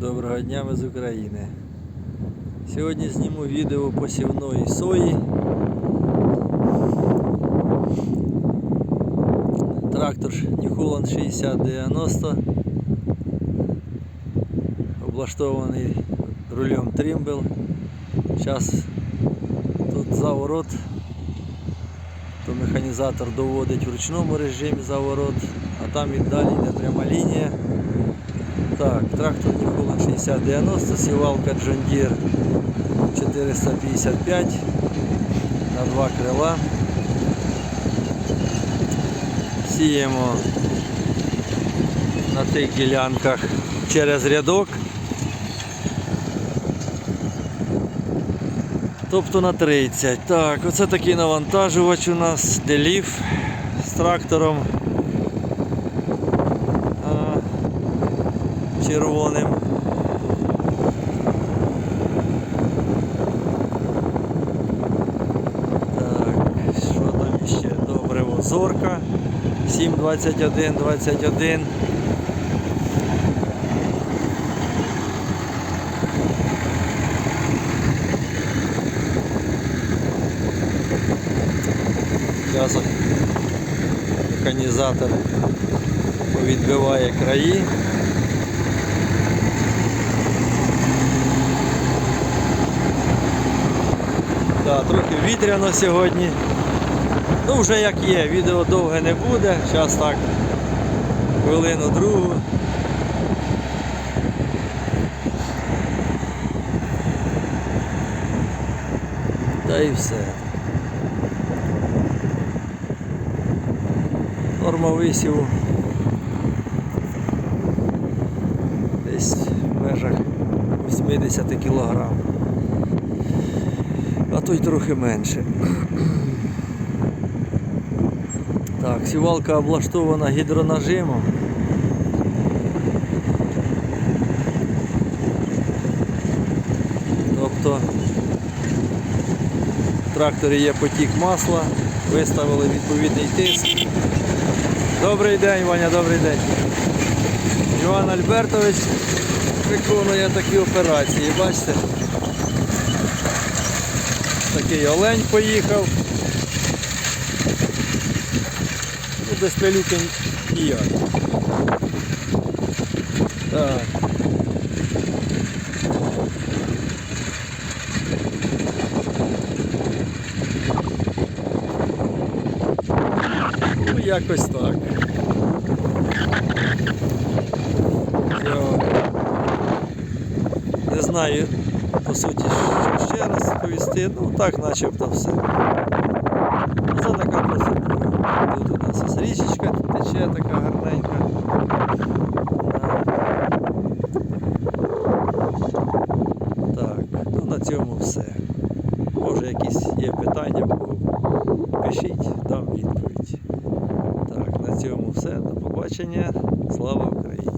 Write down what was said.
Доброго дня ми з України. Сьогодні зніму відео посівної сої. Трактор New Holland 6090 облаштований рулем Trimble. Зараз тут заворот, то механізатор доводить в ручному режимі заворот, а там і далі йде пряма лінія. Так, трактор Нікола 6090, сівалка John Deere 455 на два крила. Сіємо на тих ділянках через рядок. Тобто на 30. Так, оце такий навантажувач у нас, деліф з трактором. Червоним. Так, що там ще? Добре, зорка. 721 21. Зараз механізатор відбиває краї. Да, трохи вітряно сьогодні. Ну вже як є, відео довге не буде. Зараз так, хвилину другу. Та і все. Норма висіву десь в межах 80 кг. То й трохи менше. Так, сівалка облаштована гідронажимом. Тобто в тракторі є потік масла, виставили відповідний тиск. Добрий день, Ваня, добрий день. Іван Альбертович виконує такі операції, бачите? Такий олень поїхав. Ну, без пилюки ніяк. Так. Ну, якось так. Все. Не знаю, по суті, ще раз повісти. Ну так начебто все. Це така процедура. Тут у нас ось річечка тече така гарненька. Так, ну на цьому все. Може якісь є питання, пишіть, дам відповідь. Так, на цьому все. До побачення. Слава Україні!